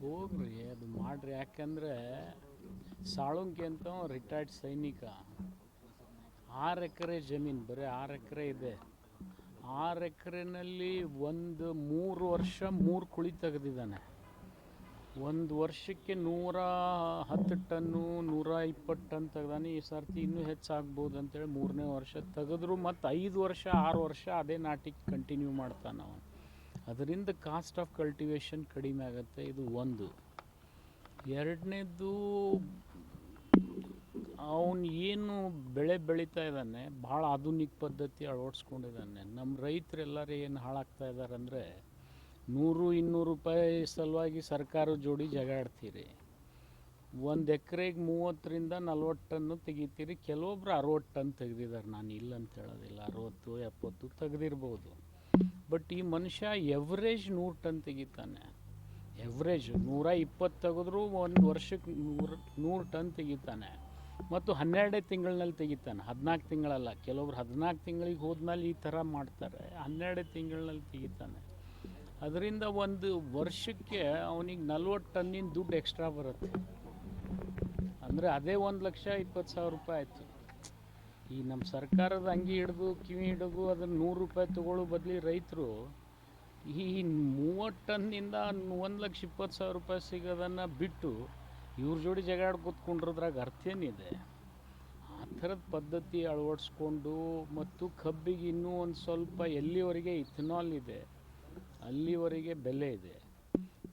ಹೋಗ್ರಿ, ಅದು ಮಾಡ್ರಿ. ಯಾಕಂದರೆ ಸಾಳುಂಕಿ ಅಂತ ರಿಟೈರ್ಡ್ ಸೈನಿಕ. ಆರು ಎಕರೆ ಜಮೀನು, ಬರೀ ಆರು ಎಕರೆ ಇದೆ. ಆರು ಎಕರೆನಲ್ಲಿ ಒಂದು ಮೂರು ವರ್ಷ ಮೂರು ಕುಳಿ ತೆಗೆದಿದ್ದಾನೆ. ಒಂದು ವರ್ಷಕ್ಕೆ ನೂರ ಹತ್ತು ಟನ್ನು, ನೂರ ಇಪ್ಪತ್ತು ಟನ್ ತೆಗ್ದಾನೆ. ಈ ಸರ್ತಿ ಇನ್ನೂ ಹೆಚ್ಚಾಗ್ಬೋದು ಅಂತೇಳಿ ಮೂರನೇ ವರ್ಷ ತೆಗೆದ್ರು ಮತ್ತು ಐದು ವರ್ಷ, ಆರು ವರ್ಷ ಅದೇ ನಾಟಿ ಕಂಟಿನ್ಯೂ ಮಾಡ್ತಾನೆ ಅವನು. ಅದರಿಂದ ಕಾಸ್ಟ್ ಆಫ್ ಕಲ್ಟಿವೇಷನ್ ಕಡಿಮೆ ಆಗುತ್ತೆ. ಇದು ಒಂದು. ಎರಡನೇದು ಅವನು ಏನು ಬೆಳೆ ಬೆಳೀತಾ ಇದ್ದಾನೆ, ಭಾಳ ಆಧುನಿಕ ಪದ್ಧತಿ ಅಳವಡಿಸ್ಕೊಂಡಿದ್ದಾನೆ. ನಮ್ಮ ರೈತರೆಲ್ಲರೂ ಏನು ಹಾಳಾಗ್ತಾ ಇದ್ದಾರೆ ಅಂದರೆ, ನೂರು, ಇನ್ನೂರು ರೂಪಾಯಿ ಸಲುವಾಗಿ ಸರ್ಕಾರ ಜೋಡಿ ಜಗಾಡ್ತೀರಿ ಒಂದು ಎಕರೆಗೆ ಮೂವತ್ತರಿಂದ ನಲ್ವತ್ತು ಟನ್ನು ತೆಗಿತೀರಿ. ಕೆಲವೊಬ್ರು ಅರವತ್ತು ಟನ್ ತೆಗೆದಿದ್ದಾರೆ. ನಾನು ಇಲ್ಲ ಅಂತ ಹೇಳೋದಿಲ್ಲ. ಅರವತ್ತು, ಎಪ್ಪತ್ತು ತೆಗೆದಿರ್ಬೋದು. ಬಟ್ ಈ ಮನುಷ್ಯ ಎವ್ರೇಜ್ ನೂರು ಟನ್ ತೆಗಿತಾನೆ. ಎವ್ರೇಜ್ ನೂರ ಇಪ್ಪತ್ತು ತೆಗೆದ್ರೂ ಒಂದು ವರ್ಷಕ್ಕೆ ನೂರು ನೂರು ಟನ್ ತೆಗಿತಾನೆ. ಮತ್ತು ಹನ್ನೆರಡೇ ತಿಂಗಳಿನಲ್ಲಿ ತೆಗಿತಾನೆ. ಹದಿನಾಲ್ಕು ತಿಂಗಳಲ್ಲ, ಕೆಲವರು ಹದಿನಾಲ್ಕು ತಿಂಗಳಿಗೆ ಹೋದ್ಮೇಲೆ ಈ ಥರ ಮಾಡ್ತಾರೆ. ಹನ್ನೆರಡೇ ತಿಂಗಳನಲ್ಲಿ ತೆಗಿತಾನೆ. ಅದರಿಂದ ಒಂದು ವರ್ಷಕ್ಕೆ ಅವನಿಗೆ ನಲ್ವತ್ತು ಟನ್ನಿನ ದುಡ್ಡು ಎಕ್ಸ್ಟ್ರಾ ಬರುತ್ತೆ. ಅಂದರೆ ಅದೇ ಒಂದು ಲಕ್ಷ ಇಪ್ಪತ್ತು ಸಾವಿರ ರೂಪಾಯಿ ಆಯಿತು. ಈ ನಮ್ಮ ಸರ್ಕಾರದ ಅಂಗಿ ಹಿಡಿದು, ಕಿವಿ ಹಿಡಿದು ಅದನ್ನು ನೂರು ರೂಪಾಯಿ ತೊಗೊಳ್ಳೋ ಬದಲಿ ರೈತರು, ಈ ಮೂವತ್ತು ಟನ್ನಿಂದ ಒಂದು ಲಕ್ಷ ಇಪ್ಪತ್ತು ಸಾವಿರ ರೂಪಾಯಿ ಸಿಗೋದನ್ನು ಬಿಟ್ಟು ಇವ್ರ ಜೋಡಿ ಜಗಾಡ್ ಕೂತ್ಕೊಂಡಿರೋದ್ರಾಗ ಅರ್ಥ ಏನಿದೆ? ಆ ಥರದ ಪದ್ಧತಿ ಅಳವಡಿಸ್ಕೊಂಡು ಮತ್ತು ಕಬ್ಬಿಗೆ ಇನ್ನೂ ಒಂದು ಸ್ವಲ್ಪ ಎಲ್ಲಿವರೆಗೆ ಇಥನಾಲ್ ಇದೆ, ಅಲ್ಲಿವರೆಗೆ ಬೆಲೆ ಇದೆ.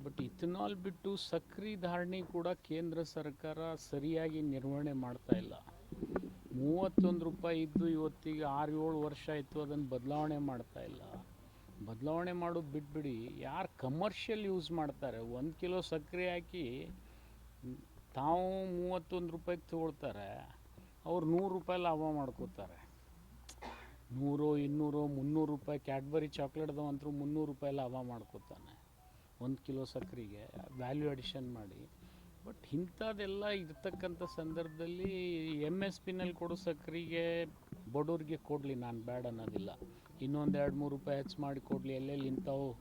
ಬಟ್ ಇಥನಾಲ್ ಬಿಟ್ಟು ಸಕ್ರೆ ಧಾರಣೆ ಕೂಡ ಕೇಂದ್ರ ಸರ್ಕಾರ ಸರಿಯಾಗಿ ನಿರ್ವಹಣೆ ಮಾಡ್ತಾ ಇಲ್ಲ. ಮೂವತ್ತೊಂದು ರೂಪಾಯಿ ಇದ್ದು ಇವತ್ತಿಗೆ ಆರು ಏಳು ವರ್ಷ ಆಯಿತು, ಅದನ್ನು ಬದಲಾವಣೆ ಮಾಡ್ತಾ ಇಲ್ಲ. ಬದಲಾವಣೆ ಮಾಡೋದು ಬಿಟ್ಬಿಡಿ. ಯಾರು ಕಮರ್ಷಿಯಲ್ ಯೂಸ್ ಮಾಡ್ತಾರೆ? ಒಂದು ಕಿಲೋ ಸಕ್ಕರೆ ಹಾಕಿ ತಾವು ಮೂವತ್ತೊಂದು ರೂಪಾಯಿಗೆ ತೊಗೊಳ್ತಾರೆ, ಅವ್ರು ನೂರು ರೂಪಾಯಿ ಲಾಭ ಮಾಡ್ಕೋತಾರೆ. ನೂರು, ಇನ್ನೂರು, ಮುನ್ನೂರು ರೂಪಾಯಿ ಕ್ಯಾಡ್ಬರಿ ಚಾಕ್ಲೇಟ್ದವಂತರೂ ಮುನ್ನೂರು ರೂಪಾಯಿ ಲಾಭ ಮಾಡ್ಕೋತಾನೆ ಒಂದು ಕಿಲೋ ಸಕ್ಕರೆಗೆ ವ್ಯಾಲ್ಯೂ ಅಡಿಷನ್ ಮಾಡಿ. ಬಟ್ ಇಂಥದ್ದೆಲ್ಲ ಇರ್ತಕ್ಕಂಥ ಸಂದರ್ಭದಲ್ಲಿ ಎಂ ಎಸ್ ಪಿನಲ್ಲಿ ಕೊಡೋ ಸಕ್ಕರೆಗೆ ಬಡವ್ರಿಗೆ ಕೊಡಲಿ, ನಾನು ಬೇಡ ಅನ್ನೋದಿಲ್ಲ. ಇನ್ನೊಂದು ಎರಡು ಮೂರು ರೂಪಾಯಿ ಹೆಚ್ಚು ಮಾಡಿ ಕೊಡಲಿ, ಎಲ್ಲೆಲ್ಲಿ ಇಂಥವು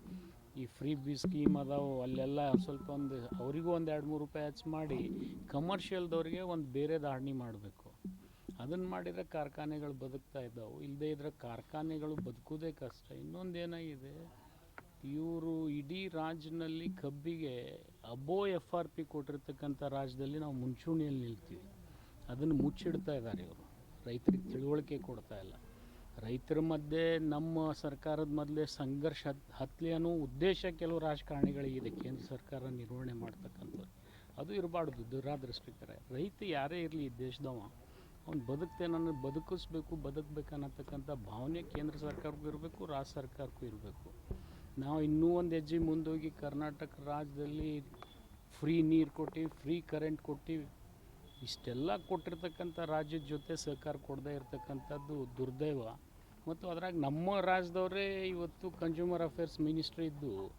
ಈ ಫ್ರೀ ಬಿ ಸ್ಕೀಮ್ ಅದಾವು, ಅಲ್ಲೆಲ್ಲ ಸ್ವಲ್ಪ ಒಂದು ಅವರಿಗೂ ಒಂದು ಎರಡು ಮೂರು ರೂಪಾಯಿ ಹೆಚ್ಚು ಮಾಡಿ ಕಮರ್ಷಿಯಲ್ದವ್ರಿಗೆ ಒಂದು ಬೇರೆ ಧಾರಣೆ ಮಾಡಬೇಕು. ಅದನ್ನು ಮಾಡಿದರೆ ಕಾರ್ಖಾನೆಗಳು ಬದುಕ್ತಾ ಇದ್ದಾವೆ. ಇಲ್ಲದೇ ಇದ್ರೆ ಕಾರ್ಖಾನೆಗಳು ಬದುಕೋದೇ ಕಷ್ಟ. ಇನ್ನೊಂದು ಏನಾಗಿದೆ? ಇವರು ಇಡೀ ರಾಜ್ಯದಲ್ಲಿ ಕಬ್ಬಿಗೆ ಅಬೋ ಎಫ್ ಆರ್ ಪಿ ಕೊಟ್ಟಿರ್ತಕ್ಕಂಥ ರಾಜ್ಯದಲ್ಲಿ ನಾವು ಮುಂಚೂಣಿಯಲ್ಲಿ ನಿಲ್ತೀವಿ. ಅದನ್ನು ಮುಚ್ಚಿಡ್ತಾ ಇದ್ದಾರೆ ಇವರು. ರೈತರಿಗೆ ತಿಳುವಳಿಕೆ ಕೊಡ್ತಾ ಇಲ್ಲ. ರೈತರ ಮಧ್ಯೆ ನಮ್ಮ ಸರ್ಕಾರದ ಮೊದಲೇ ಸಂಘರ್ಷ ಹತ್- ಹತ್ತಲಿ ಅನ್ನೋ ಉದ್ದೇಶ ಕೆಲವು ರಾಜಕಾರಣಿಗಳಿಗಿದೆ ಕೇಂದ್ರ ಸರ್ಕಾರ ನಿರ್ವಹಣೆ ಮಾಡ್ತಕ್ಕಂಥದ್ದು ಅದು ಇರಬಾರ್ದು, ದುರಾದೃಷ್ಟಕರ. ರೈತ ಯಾರೇ ಇರಲಿ ದೇಶದವ, ಅವ್ನು ಬದುಕ್ತೇನೆ ಬದುಕಿಸ್ಬೇಕು ಬದುಕಬೇಕು ಅನ್ನತಕ್ಕಂಥ ಭಾವನೆ ಕೇಂದ್ರ ಸರ್ಕಾರಕ್ಕೂ ಇರಬೇಕು, ರಾಜ್ಯ ಸರ್ಕಾರಕ್ಕೂ ಇರಬೇಕು. ನಾವು ಇನ್ನೂ ಒಂದು ಹೆಜ್ಜೆ ಮುಂದೋಗಿ ಕರ್ನಾಟಕ ರಾಜ್ಯದಲ್ಲಿ ಫ್ರೀ ನೀರು ಕೊಟ್ಟಿವಿ ಫ್ರೀ ಕರೆಂಟ್ ಕೊಟ್ಟಿವಿ ಇಷ್ಟೆಲ್ಲ ಕೊಟ್ಟಿರ್ತಕ್ಕಂಥ ರಾಜ್ಯದ ಜೊತೆ ಸಹಕಾರ ಕೊಡದೇ ಇರತಕ್ಕಂಥದ್ದು ದುರ್ದೈವ. ಮತ್ತು ಅದ್ರಾಗ ನಮ್ಮ ರಾಜ್ಯದವರೇ ಇವತ್ತು ಕನ್ಸ್ಯೂಮರ್ ಅಫೇರ್ಸ್ ಮಿನಿಸ್ಟ್ರ್ ಇದ್ದು,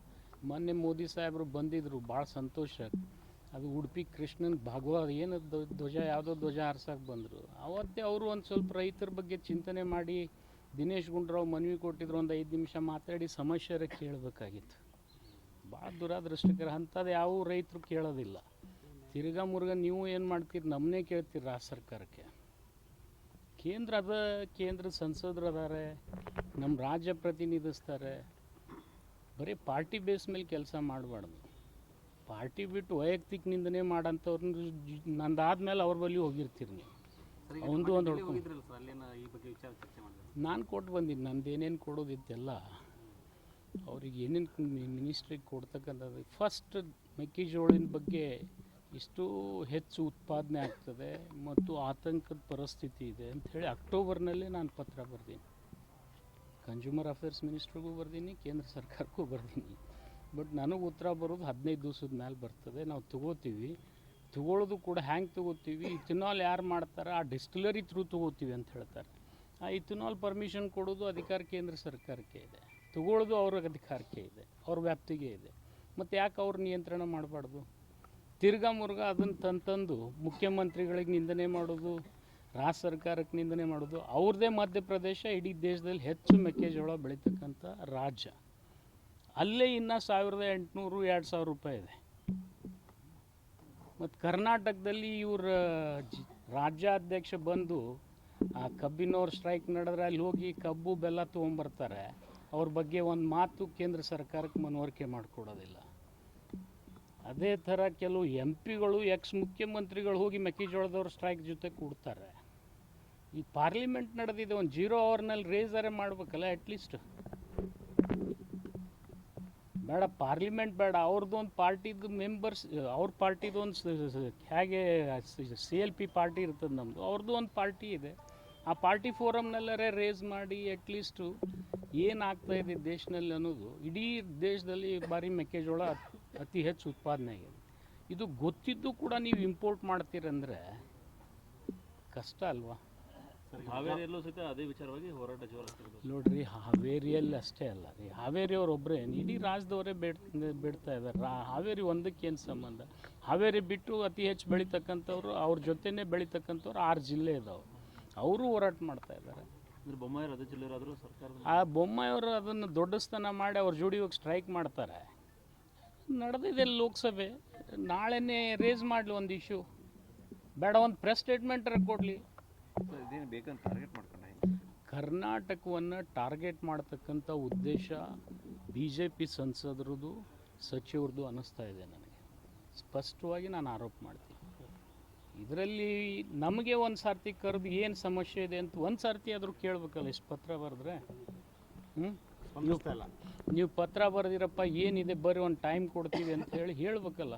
ಮೊನ್ನೆ ಮೋದಿ ಸಾಹೇಬರು ಬಂದಿದ್ದರು ಭಾಳ ಸಂತೋಷ. ಅದು ಉಡುಪಿ ಕೃಷ್ಣನ ಭಾಗವತ, ಏನು ಧ್ವ- ಧ್ವಜ, ಯಾವುದೋ ಧ್ವಜ ಹಾರ್ಸಕ್ಕೆ ಬಂದರು. ಅವತ್ತೇ ಅವರು ಒಂದು ಸ್ವಲ್ಪ ರೈತರ ಬಗ್ಗೆ ಚಿಂತನೆ ಮಾಡಿ ದಿನೇಶ್ ಗುಂಡೂರಾವ್ ಮನವಿ ಕೊಟ್ಟಿದ್ರು ಒಂದು ಐದು ನಿಮಿಷ ಮಾತಾಡಿ ಸಮಸ್ಯೆರ ಕೇಳಬೇಕಾಗಿತ್ತು. ಭಾಳ ದುರಾದೃಷ್ಟಕರ ಅಂಥದ್ದು ಯಾವ ರೈತರು ಕೇಳೋದಿಲ್ಲ. ತಿರ್ಗಾ ಮುರುಗ ನೀವು ಏನು ಮಾಡ್ತೀರಿ ನಮ್ಮನ್ನೇ ಕೇಳ್ತೀರಿ ರಾಜ್ಯ ಸರ್ಕಾರಕ್ಕೆ. ಕೇಂದ್ರ ಅದ ಕೇಂದ್ರ ಸಂಸದರು ಅದಾರೆ ನಮ್ಮ ರಾಜ್ಯ ಪ್ರತಿನಿಧಿಸ್ತಾರೆ. ಬರೀ ಪಾರ್ಟಿ ಬೇಸ್ ಮೇಲೆ ಕೆಲಸ ಮಾಡಬಾರ್ದು. ಪಾರ್ಟಿ ಬಿಟ್ಟು ವೈಯಕ್ತಿಕ ನಿಂದನೆ ಮಾಡೋಂಥವ್ರನ್ನ ನಂದಾದ್ಮೇಲೆ ಅವ್ರ ಬಳಿ ಹೋಗಿರ್ತೀರಿ ನೀವು. ಒಂದು ಒಂದು ನಾನು ಕೊಟ್ಟು ಬಂದಿದ್ದು ನಂದು ಏನೇನು ಕೊಡೋದಿತ್ತೆಲ್ಲ ಅವ್ರಿಗೆ ಏನೇನು ಮಿನಿಸ್ಟ್ರಿಗೆ ಕೊಡ್ತಕ್ಕಂಥದ್ದು ಫಸ್ಟ್ ಮೆಕ್ಕೆಜೋಳಿನ ಬಗ್ಗೆ ಇಷ್ಟು ಹೆಚ್ಚು ಉತ್ಪಾದನೆ ಆಗ್ತದೆ ಮತ್ತು ಆತಂಕದ ಪರಿಸ್ಥಿತಿ ಇದೆ ಅಂಥೇಳಿ ಅಕ್ಟೋಬರ್ನಲ್ಲೇ ನಾನು ಪತ್ರ ಬರ್ದೀನಿ. ಕನ್ಸ್ಯೂಮರ್ ಅಫೇರ್ಸ್ ಮಿನಿಸ್ಟ್ರಿಗೂ ಬರ್ದೀನಿ, ಕೇಂದ್ರ ಸರ್ಕಾರಕ್ಕೂ ಬರ್ದೀನಿ. ಬಟ್ ನನಗೆ ಉತ್ತರ ಬರೋದು ಹದಿನೈದು ದಿವಸದ ಮೇಲೆ ಬರ್ತದೆ, ನಾವು ತಗೋತೀವಿ. ತಗೊಳ್ಳೋದು ಕೂಡ ಹ್ಯಾಂಗೆ ತಗೋತೀವಿ? ಇಥನಾಲ್ ಯಾರು ಮಾಡ್ತಾರೆ? ಆ ಡಿಸ್ಟಿಲರಿ ಥ್ರೂ ತಗೋತೀವಿ ಅಂತ ಹೇಳ್ತಾರೆ. ಆ ಇಥನಾಲ್ ಪರ್ಮಿಷನ್ ಕೊಡೋದು ಅಧಿಕಾರ ಕೇಂದ್ರ ಸರ್ಕಾರಕ್ಕೆ ಇದೆ. ತಗೊಳ್ಳೋದು ಅವ್ರ ಅಧಿಕಾರಕ್ಕೆ ಇದೆ. ಅವ್ರ ವ್ಯಾಪ್ತಿಗೆ ಇದೆ. ಮತ್ತು ಯಾಕೆ ಅವ್ರ ನಿಯಂತ್ರಣ ಮಾಡಬಾರ್ದು? ತಿರ್ಗಾ ಮುರ್ಗ ಅದನ್ನು ತಂತಂದು ಮುಖ್ಯಮಂತ್ರಿಗಳಿಗೆ ನಿಂದನೆ ಮಾಡೋದು ರಾಜ್ಯ ಸರ್ಕಾರಕ್ಕೆ ನಿಂದನೆ ಮಾಡೋದು, ಅವ್ರದ್ದೇ ಮಧ್ಯಪ್ರದೇಶ ಇಡೀ ದೇಶದಲ್ಲಿ ಹೆಚ್ಚು ಮೆಕ್ಕೆಜೋಳ ಬೆಳೀತಕ್ಕಂಥ ರಾಜ್ಯ. ಅಲ್ಲೇ ಇನ್ನು ಸಾವಿರದ ಎಂಟುನೂರು, ಎರಡು ಸಾವಿರ ರೂಪಾಯಿ ಇದೆ. ಮತ್ತು ಕರ್ನಾಟಕದಲ್ಲಿ ಇವರ, ರಾಜ್ಯಾಧ್ಯಕ್ಷ ಬಂದು ಆ ಕಬ್ಬಿನವ್ರ ಸ್ಟ್ರೈಕ್ ನಡೆದ್ರೆ ಅಲ್ಲಿ ಹೋಗಿ ಕಬ್ಬು ಬೆಲ್ಲ ತೊಗೊಂಬರ್ತಾರೆ. ಅವ್ರ ಬಗ್ಗೆ ಒಂದು ಮಾತು ಕೇಂದ್ರ ಸರ್ಕಾರಕ್ಕೆ ಮನವರಿಕೆ ಮಾಡಿಕೊಡೋದಿಲ್ಲ. ಅದೇ ಥರ ಕೆಲವು ಎಂ ಪಿಗಳು ಎಕ್ಸ್ ಮುಖ್ಯಮಂತ್ರಿಗಳು ಹೋಗಿ ಮೆಕ್ಕೆಜೋಳದವ್ರ ಸ್ಟ್ರೈಕ್ ಜೊತೆ ಕೂಡ್ತಾರೆ. ಈ ಪಾರ್ಲಿಮೆಂಟ್ ನಡೆದಿದೆ, ಒಂದು ಜೀರೋ ಅವರ್ನಲ್ಲಿ ರೇಸರೇ ಮಾಡಬೇಕಲ್ಲ ಅಟ್ಲೀಸ್ಟ್ ಬೇಡ ಪಾರ್ಲಿಮೆಂಟ್ ಬೇಡ. ಅವ್ರದ್ದು ಒಂದು ಪಾರ್ಟಿದು ಮೆಂಬರ್ಸ್ ಅವ್ರ ಪಾರ್ಟಿದು ಒಂದು ಹೇಗೆ ಸಿ ಎಲ್, ಪಿ ಪಾರ್ಟಿ ಇರ್ತದೆ ನಮ್ಮದು ಅವ್ರದ್ದು ಒಂದು ಪಾರ್ಟಿ ಇದೆ. ಆ ಪಾರ್ಟಿ ಫೋರಮ್ನಲ್ಲರೇ ರೇಸ್ ಮಾಡಿ ಅಟ್ಲೀಸ್ಟು ಏನಾಗ್ತಾ ಇದೆ ದೇಶದಲ್ಲಿ ಅನ್ನೋದು ಇಡೀ ದೇಶದಲ್ಲಿ ಬಾರಿ ಮೆಕ್ಕೆಜೋಳ ಅತಿ ಹೆಚ್ಚು ಉತ್ಪಾದನೆ ಆಗಿದೆ. ಇದು ಗೊತ್ತಿದ್ದು ಕೂಡ ನೀವು ಇಂಪೋರ್ಟ್ ಮಾಡ್ತೀರಂದ್ರೆ ಕಷ್ಟ ಅಲ್ವಾ? ಹಾವೇರಿಯಲ್ಲೂ ಸಹಿತ ಅದೇ ವಿಚಾರವಾಗಿ ಹೋರಾಟ ಜೋರಾಗ್ತಿರೋದು ನೋಡ್ರಿ ಹಾವೇರಿಯಲ್ಲಿ ಅಷ್ಟೇ ಅಲ್ಲ ರೀ ಹಾವೇರಿಯವ್ರು ಒಬ್ಬರೇ ಇಡೀ ರಾಜ್ಯದವರೇ ಬೇಡ್ ಬಿಡ್ತಾ ಇದ್ದಾರೆ. ರಾ ಹಾವೇರಿ ಒಂದಕ್ಕೇನು ಸಂಬಂಧ? ಹಾವೇರಿ ಬಿಟ್ಟು ಅತಿ ಹೆಚ್ಚು ಬೆಳೀತಕ್ಕಂಥವ್ರು ಅವ್ರ ಜೊತೆನೇ ಬೆಳೀತಕ್ಕಂಥವ್ರು ಆರು ಜಿಲ್ಲೆ ಇದಾವೆ. ಅವರು ಹೋರಾಟ ಮಾಡ್ತಾ ಇದ್ದಾರೆ. ಆ ಬೊಮ್ಮಾಯಿಯವರು ಅದನ್ನು ದೊಡ್ಡಸ್ತನ ಮಾಡಿ ಅವ್ರ ಜೋಡಿ ಹೋಗಿ ಸ್ಟ್ರೈಕ್ ಮಾಡ್ತಾರೆ. ನಡೆದಿದೆ ಲೋಕಸಭೆ. ನಾಳೆನೇ ರೇಸ್ ಮಾಡಲಿ ಒಂದು ಇಶ್ಯೂ ಬೇಡ ಒಂದು ಪ್ರೆಸ್ ಸ್ಟೇಟ್ಮೆಂಟ್ ಕೊಡಲಿ. ಇದೇನು ಬೇಕಂತ ಟಾರ್ಗೆಟ್ ಮಾಡ್ಕೊಂಡೆ ಕರ್ನಾಟಕವನ್ನು ಟಾರ್ಗೆಟ್ ಮಾಡ್ತಕ್ಕಂಥ ಉದ್ದೇಶ ಬಿ ಜೆ ಪಿ ಸಂಸದರದು ಸಚಿವರದು ಅನ್ನಿಸ್ತಾ ಇದೆ ನನಗೆ. ಸ್ಪಷ್ಟವಾಗಿ ನಾನು ಆರೋಪ ಮಾಡ್ತೀನಿ. ಇದರಲ್ಲಿ ನಮಗೆ ಒಂದು ಸರ್ತಿ ಕರೆದು ಏನು ಸಮಸ್ಯೆ ಇದೆ ಅಂತ ಒಂದು ಸರ್ತಿ ಆದರೂ ಕೇಳಬೇಕಲ್ಲ ಇಷ್ಟು ಪತ್ರ ಬರೆದ್ರೆ? ಹ್ಞೂ ಅಲ್ಲ ಇಲ್ಲ. ನೀವು ಪತ್ರ ಬರೆದಿರಪ್ಪ ಏನಿದೆ ಬರೀ ಒಂದು ಟೈಮ್ ಕೊಡ್ತೀವಿ ಅಂತ ಹೇಳಿ ಹೇಳಬೇಕಲ್ಲ.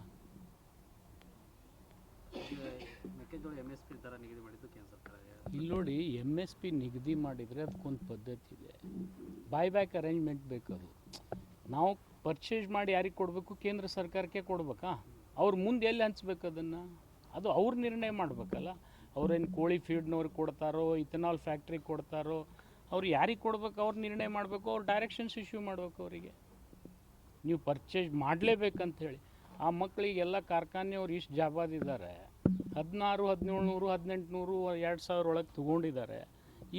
ಇಲ್ಲಿ ನೋಡಿ ಎಂ ಎಸ್ ಪಿ ನಿಗದಿ ಮಾಡಿದರೆ ಅದಕ್ಕೊಂದು ಪದ್ಧತಿ ಇದೆ. ಬೈ ಬ್ಯಾಕ್ ಅರೇಂಜ್ಮೆಂಟ್ ಬೇಕು ಅದು ನಾವು ಪರ್ಚೇಸ್ ಮಾಡಿ ಯಾರಿಗೆ ಕೊಡಬೇಕು? ಕೇಂದ್ರ ಸರ್ಕಾರಕ್ಕೆ ಕೊಡ್ಬೇಕಾ? ಅವ್ರ ಮುಂದೆ ಎಲ್ಲಿ ಹಂಚ್ಬೇಕು ಅದನ್ನು? ಅದು ಅವ್ರು ನಿರ್ಣಯ ಮಾಡಬೇಕಲ್ಲ. ಅವ್ರೇನು ಕೋಳಿ ಫೀಡ್ನವ್ರಿಗೆ ಕೊಡ್ತಾರೋ ಇಥನಾಲ್ ಫ್ಯಾಕ್ಟ್ರಿಗೆ ಕೊಡ್ತಾರೋ, ಅವ್ರು ಯಾರಿಗೆ ಕೊಡ್ಬೇಕು ಅವ್ರು ನಿರ್ಣಯ ಮಾಡಬೇಕು, ಅವ್ರು ಡೈರೆಕ್ಷನ್ಸ್ ಇಶ್ಯೂ ಮಾಡಬೇಕು ಅವರಿಗೆ. ನೀವು ಪರ್ಚೇಸ್ ಮಾಡಲೇಬೇಕಂತ ಹೇಳಿ ಆ ಮಕ್ಕಳಿಗೆಲ್ಲ ಕಾರ್ಖಾನೆಯವ್ರು ಇಷ್ಟು ಜಾಬಾದಿದ್ದಾರೆ ಹದಿನಾರು ಹದಿನೇಳು ನೂರು ಹದಿನೆಂಟು ನೂರು ಎರಡು ಸಾವಿರ ಒಳಗೆ ತೊಗೊಂಡಿದ್ದಾರೆ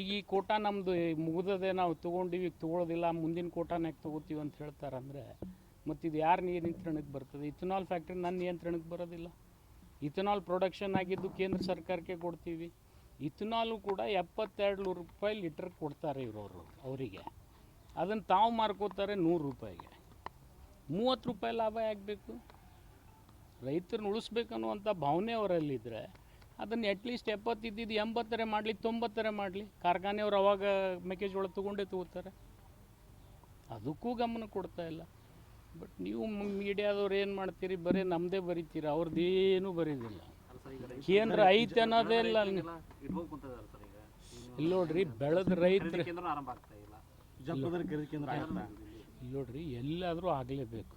ಈಗ ಈ ಕೋಟ ನಮ್ಮದು ಮುಗಿದದೆ ನಾವು ತೊಗೊಂಡಿವಿ ಈಗ ತೊಗೊಳೋದಿಲ್ಲ, ಮುಂದಿನ ಕೋಟಾನಾಗ ತೊಗೋತೀವಿ ಅಂತ ಹೇಳ್ತಾರೆ ಅಂದರೆ ಮತ್ತು ಇದು ಯಾರು ನಿಯಂತ್ರಣಕ್ಕೆ ಬರ್ತದೆ? ಇಥನಾಲ್ ಫ್ಯಾಕ್ಟ್ರಿ ನನ್ನ ನಿಯಂತ್ರಣಕ್ಕೆ ಬರೋದಿಲ್ಲ. ಇಥನಾಲ್ ಪ್ರೊಡಕ್ಷನ್ ಆಗಿದ್ದು ಕೇಂದ್ರ ಸರ್ಕಾರಕ್ಕೆ ಕೊಡ್ತೀವಿ. ಇಥನಾಲು ಕೂಡ ಎಪ್ಪತ್ತೆರಡು ನೂರು ರೂಪಾಯಿ ಲೀಟರ್ ಕೊಡ್ತಾರೆ ಇರೋರು ಅವರಿಗೆ. ಅದನ್ನು ತಾವು ಮಾರ್ಕೋತಾರೆ ನೂರು ರೂಪಾಯಿಗೆ. ಮೂವತ್ತು ರೂಪಾಯಿ ಲಾಭ ಆಗಬೇಕು. ರೈತರನ್ನ ಉಳಿಸ್ಬೇಕನ್ನುವಂಥ ಭಾವನೆ ಅವರಲ್ಲಿದ್ದರೆ ಅದನ್ನು ಅಟ್ಲೀಸ್ಟ್ ಇದ್ದಿದ್ದು ಎಂಬತ್ತರ ಮಾಡಲಿ, ತೊಂಬತ್ತರ ಮಾಡಲಿ. ಕಾರ್ಖಾನೆಯವ್ರು ಅವಾಗ ಮೆಕ್ಕೆಜೋಳ ತೊಗೊಂಡೇ ತಗೋತಾರೆ. ಅದಕ್ಕೂ ಗಮನ ಕೊಡ್ತಾ ಇಲ್ಲ. ಬಟ್ ನೀವು ಮೀಡಿಯಾದವ್ರು ಏನು ಮಾಡ್ತೀರಿ? ಬರೀ ನಮ್ಮದೇ ಬರೀತೀರಿ. ಅವ್ರದ್ದೇನು ಬರೀದಿಲ್ಲ. ಏನ್ರ ಐತೆ ಅನ್ನೋದೇ ಇಲ್ಲ ಇಲ್ಲಿ ನೋಡ್ರಿ ಬೆಳೆದ ರೈತರು ಇಲ್ಲ ನೋಡ್ರಿ ಎಲ್ಲಾದರೂ ಆಗಲೇಬೇಕು.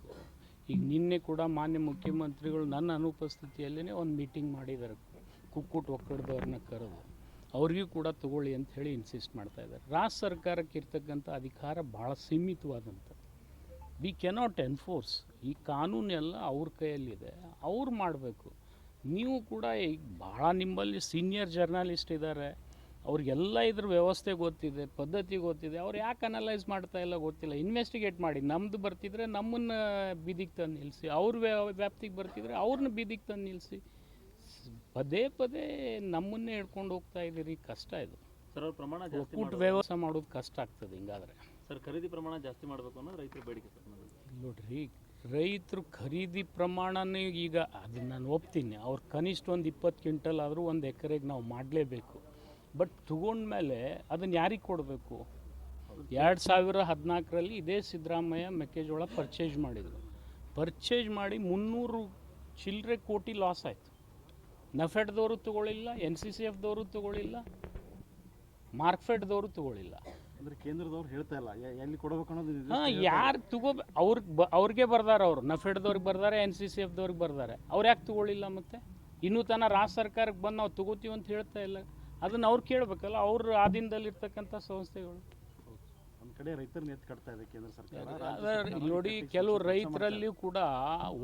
ಈಗ ನಿನ್ನೆ ಕೂಡ ಮಾನ್ಯ ಮುಖ್ಯಮಂತ್ರಿಗಳು ನನ್ನ ಅನುಪಸ್ಥಿತಿಯಲ್ಲೇ ಒಂದು ಮೀಟಿಂಗ್ ಮಾಡಿದ್ದಾರೆ ಕುಕ್ಕುಟ್ ಒಕ್ಕಡದವ್ರನ್ನ ಕರೆದು. ಅವ್ರಿಗೂ ಕೂಡ ತಗೊಳ್ಳಿ ಅಂತ ಹೇಳಿ ಇನ್ಸಿಸ್ಟ್ ಮಾಡ್ತಾ ಇದ್ದಾರೆ ರಾಜ್ಯ ಸರ್ಕಾರಕ್ಕೆ ಇರ್ತಕ್ಕಂಥ ಅಧಿಕಾರ ಭಾಳ ಸೀಮಿತವಾದಂಥದ್ದು. ವಿ ಕೆನಾಟ್ ಎನ್ಫೋರ್ಸ್ ಈ ಕಾನೂನೆಲ್ಲ ಅವ್ರ ಕೈಯಲ್ಲಿದೆ. ಅವ್ರು ಮಾಡಬೇಕು. ನೀವು ಕೂಡ ಈಗ ಭಾಳ ನಿಮ್ಮಲ್ಲಿ ಸೀನಿಯರ್ ಜರ್ನಲಿಸ್ಟ್ ಇದ್ದಾರೆ. ಅವ್ರಿಗೆಲ್ಲ ಇದ್ರ ವ್ಯವಸ್ಥೆ ಗೊತ್ತಿದೆ ಪದ್ಧತಿ ಗೊತ್ತಿದೆ. ಅವ್ರು ಯಾಕೆ ಅನಲೈಸ್ ಮಾಡ್ತಾ ಇಲ್ಲ ಗೊತ್ತಿಲ್ಲ. ಇನ್ವೆಸ್ಟಿಗೇಟ್ ಮಾಡಿ. ನಮ್ಮದು ಬರ್ತಿದ್ರೆ ನಮ್ಮನ್ನು ಬೀದಿಗೆ ತಂದು ನಿಲ್ಲಿಸಿ ಅವ್ರ ವ್ಯಾಪ್ತಿಗೆ ಬರ್ತಿದ್ರೆ ಅವ್ರನ್ನ ಬೀದಿಗೆ ತಂದು ನಿಲ್ಲಿಸಿ ಪದೇ ಪದೇ ನಮ್ಮನ್ನೇ ಹಿಡ್ಕೊಂಡು ಹೋಗ್ತಾ ಇದ್ದೀರಿ. ಕಷ್ಟ ಇದು. ಪ್ರಮಾಣ ಒಕ್ಕೂಟ ವ್ಯವಸ್ಥೆ ಮಾಡೋದು ಕಷ್ಟ ಆಗ್ತದೆ ಹಿಂಗಾದ್ರೆ. ಖರೀದಿ ಪ್ರಮಾಣ ಜಾಸ್ತಿ ಮಾಡಬೇಕು ಅನ್ನೋ ರೈತರ ಬೇಡಿಕೆ ಸರ್. ನೋಡ್ರಿ ರೈತರು ಖರೀದಿ ಪ್ರಮಾಣನೇ ಈಗ ಅದನ್ನ ನಾನು ಒಪ್ತೀನಿ. ಅವ್ರು ಕನಿಷ್ಠ ಒಂದು ಇಪ್ಪತ್ತು ಕ್ವಿಂಟಲ್ ಆದರೂ ಒಂದು ಎಕರೆಗೆ ನಾವು ಮಾಡಲೇಬೇಕು. ಬಟ್ ತಗೊಂಡ್ಮೇಲೆ ಅದನ್ನು ಯಾರಿಗೆ ಕೊಡಬೇಕು? ಎರಡು ಸಾವಿರ ಹದಿನಾಲ್ಕರಲ್ಲಿ ಇದೇ ಸಿದ್ದರಾಮಯ್ಯ ಮೆಕ್ಕೆಜೋಳ ಪರ್ಚೇಸ್ ಮಾಡಿದರು. ಪರ್ಚೇಸ್ ಮಾಡಿ ಮುನ್ನೂರು ಚಿಲ್ಲರೆ ಕೋಟಿ ಲಾಸ್ ಆಯಿತು. ನಫೆಡ್ದವರು ತಗೊಳ್ಳಿಲ್ಲ ಎನ್ ಸಿ ಸಿ ಎಫ್ದವರು ತಗೊಳ್ಳಿಲ್ಲ ಮಾರ್ಕ್ಫೆಡ್ದವರು ತಗೊಳ್ಳಿಲ್ಲ ಅಂದ್ರೆ ಕೇಂದ್ರದವ್ರು ಹೇಳ್ತಾ ಇಲ್ಲ. ಎಲ್ಲಿ ಕೊಡಬೇಕು ಅನ್ನೋದು ಹಾಂ ಯಾರು ತಗೋ ಅವ್ರಿಗೆ ಬ ಅವ್ರಿಗೆ ಬರ್ದಾರೆ ಅವರು. ನಫೆಡ್ದವ್ರಿಗೆ ಬರ್ದಾರೆ ಎನ್ ಸಿ ಸಿ ಎಫ್ದವ್ರಿಗೆ ಬರ್ದಾರೆ. ಅವ್ರು ಯಾಕೆ ತಗೊಳ್ಳಿಲ್ಲ ಮತ್ತೆ? ಇನ್ನೂ ತನಕ ರಾಜ್ಯ ಸರ್ಕಾರಕ್ಕೆ ಬಂದು ನಾವು ತಗೋತೀವಿ ಅಂತ ಹೇಳ್ತಾ ಇಲ್ಲ. ಅದನ್ನು ಅವ್ರು ಕೇಳಬೇಕಲ್ಲ ಅವ್ರ ಆಧೀನದಲ್ಲಿರ್ತಕ್ಕಂಥ ಸಂಸ್ಥೆಗಳು. ಒಂದ್ ಕಡೆ ರೈತರನ್ನ ಎತ್ತು ಕಟ್ತಾ ಇದೆ ಕೇಂದ್ರ ಸರ್ಕಾರ. ರಾಜ್ಯ ಅದೇ ಸರ್ಕಾರ ಇಲ್ಲಿ ನೋಡಿ ಕೆಲವು ರೈತರಲ್ಲಿ ರೈತರಲ್ಲಿಯೂ ಕೂಡ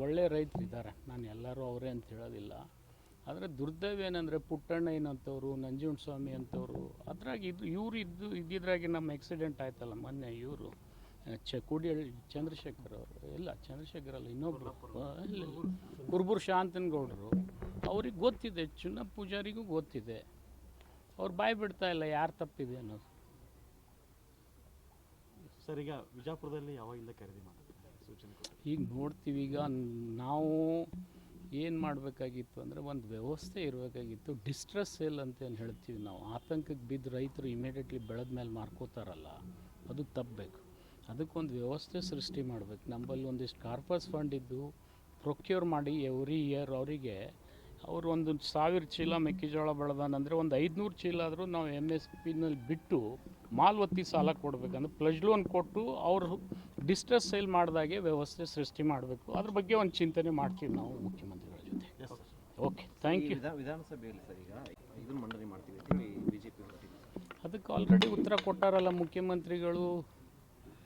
ಒಳ್ಳೆ ರೈತರಿದ್ದಾರೆ. ನಾನು ಎಲ್ಲರೂ ಅವರೇ ಅಂತ ಹೇಳೋದಿಲ್ಲ. ಆದರೆ ದುರ್ದೈವ ಏನಂದ್ರೆ ಪುಟ್ಟಣ್ಣ ಏನಂತವರು ನಂಜುಂಡ ಸ್ವಾಮಿ ಅಂತವರು ಅದ್ರಾಗ ಇದು ಇವ್ರು ಇದ್ದು ಇದ್ದಿದ್ರಾಗೆ ನಮ್ಮ ಆಕ್ಸಿಡೆಂಟ್ ಆಯ್ತಲ್ಲ ಮೊನ್ನೆ ಇವರು. ಚ ಕುಡಿಯಳ್ಳಿ ಚಂದ್ರಶೇಖರ್ ಅವರು. ಇಲ್ಲ ಚಂದ್ರಶೇಖರ್ ಅಲ್ಲ ಇನ್ನೊಬ್ಬರು ಇಲ್ಲ ಶಾಂತನ ಶಾಂತನಗೌಡರು. ಅವ್ರಿಗೆ ಗೊತ್ತಿದೆ ಚುನ್ನ ಪೂಜಾರಿಗೂ ಗೊತ್ತಿದೆ. ಅವ್ರು ಬಾಯಿ ಬಿಡ್ತಾ ಇಲ್ಲ ಯಾರು ತಪ್ಪಿದೆ ಅನ್ನೋದು. ಸರ್ ಈಗ ವಿಜಾಪುರದಲ್ಲಿ ಯಾವಾಗಿಂದ ಖರೀದಿ ಮಾಡಿ ಸೂಚನೆ ಈಗ ನೋಡ್ತೀವಿ ಈಗ ನಾವು ಏನು ಮಾಡಬೇಕಾಗಿತ್ತು ಅಂದರೆ ಒಂದು ವ್ಯವಸ್ಥೆ ಇರಬೇಕಾಗಿತ್ತು. ಡಿಸ್ಟ್ರೆಸ್ ಸೇಲ್ ಅಂತ ಏನು ಹೇಳ್ತೀವಿ ನಾವು? ಆತಂಕಕ್ಕೆ ಬಿದ್ದು ರೈತರು ಇಮಿಡಿಯೇಟ್ಲಿ ಬೆಳೆದ ಮೇಲೆ ಮಾರ್ಕೋತಾರಲ್ಲ, ಅದು ತಪ್ಪಬೇಕು. ಅದಕ್ಕೊಂದು ವ್ಯವಸ್ಥೆ ಸೃಷ್ಟಿ ಮಾಡಬೇಕು. ನಮ್ಮಲ್ಲಿ ಒಂದಿಷ್ಟು ಕಾರ್ಪಸ್ ಫಂಡ್ ಇದ್ದು ಪ್ರೊಕ್ಯೂರ್ ಮಾಡಿ ಎವ್ರಿ ಇಯರ್ ಅವರಿಗೆ ಅವರು ಒಂದು ಸಾವಿರ ಚೀಲ ಮೆಕ್ಕೆಜೋಳ ಬೆಳೆದಾನಂದರೆ ಒಂದು ಐದುನೂರು ಚೀಲ ಆದರೂ ನಾವು ಎಂ ಎಸ್ ಪಿನಲ್ಲಿ ಬಿಟ್ಟು ಮಾಲ್ವತ್ತಿ ಸಾಲ ಕೊಡಬೇಕಂದ್ರೆ ಪ್ಲಜ್ ಲೋನ್ ಕೊಟ್ಟು ಅವರು ಡಿಸ್ಟ್ರೆಸ್ ಸೇಲ್ ಮಾಡಿದಾಗೆ ವ್ಯವಸ್ಥೆ ಸೃಷ್ಟಿ ಮಾಡಬೇಕು. ಅದ್ರ ಬಗ್ಗೆ ಒಂದು ಚಿಂತನೆ ಮಾಡ್ತೀವಿ ನಾವು ಮುಖ್ಯಮಂತ್ರಿಗಳ ಜೊತೆ. ಓಕೆ ಥ್ಯಾಂಕ್ ಯು ವಿಧಾನ ವಿಧಾನಸಭೆಯಲ್ಲಿ ಸರ್ ಈಗ ಇದನ್ನು ಮಂಡನೆ ಮಾಡ್ತೀವಿ ಅದಕ್ಕೆ ಆಲ್ರೆಡಿ ಉತ್ತರ ಕೊಟ್ಟಾರಲ್ಲ ಮುಖ್ಯಮಂತ್ರಿಗಳು.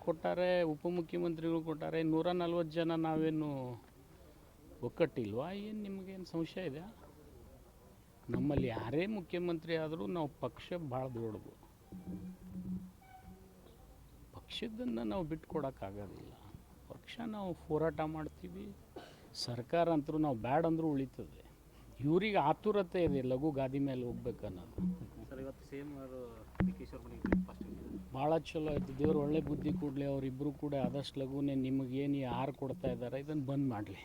ಕೊಟ್ಟಾರೆ ಉಪಮುಖ್ಯಮಂತ್ರಿಗಳು ಕೊಟ್ಟಾರೆ ನೂರ ನಲ್ವತ್ತು ಜನ ನಾವೇನು ಒಕ್ಕಟ್ಟಿಲ್ವಾ ಏನು ನಿಮಗೇನು ಸಂಶಯ ಇದೆ ನಮ್ಮಲ್ಲಿ ಯಾರೇ ಮುಖ್ಯಮಂತ್ರಿ ಆದರೂ ನಾವು ಪಕ್ಷ ಭಾಳ ದೊಡ್ಡದು. ಪಕ್ಷದನ್ನು ನಾವು ಬಿಟ್ಕೊಡೋಕ್ಕಾಗೋದಿಲ್ಲ ಪಕ್ಷ ನಾವು ಹೋರಾಟ ಮಾಡ್ತೀವಿ. ಸರ್ಕಾರ ಅಂತರೂ ನಾವು ಬ್ಯಾಡ್ ಅಂದರೂ ಉಳಿತದೆ. ಇವ್ರಿಗೆ ಆತುರತೆ ಇದೆ ಲಘು ಗಾದಿ ಮೇಲೆ ಹೋಗ್ಬೇಕನ್ನೋದು. ಸರ್, ಇವತ್ತು ಸೇಮ್ ಅವರು ಭಾಳ ಚಲೋ ಆಯಿತು. ದೇವ್ರು ಒಳ್ಳೆ ಬುದ್ಧಿ ಕೊಡಲಿ ಅವರಿಬ್ಬರು ಕೂಡ ಆದಷ್ಟು ಲಘುನೇ ನಿಮಗೇನು ಯಾರು ಕೊಡ್ತಾ ಇದ್ದಾರೆ ಇದನ್ನು ಬಂದ್ ಮಾಡಲಿ.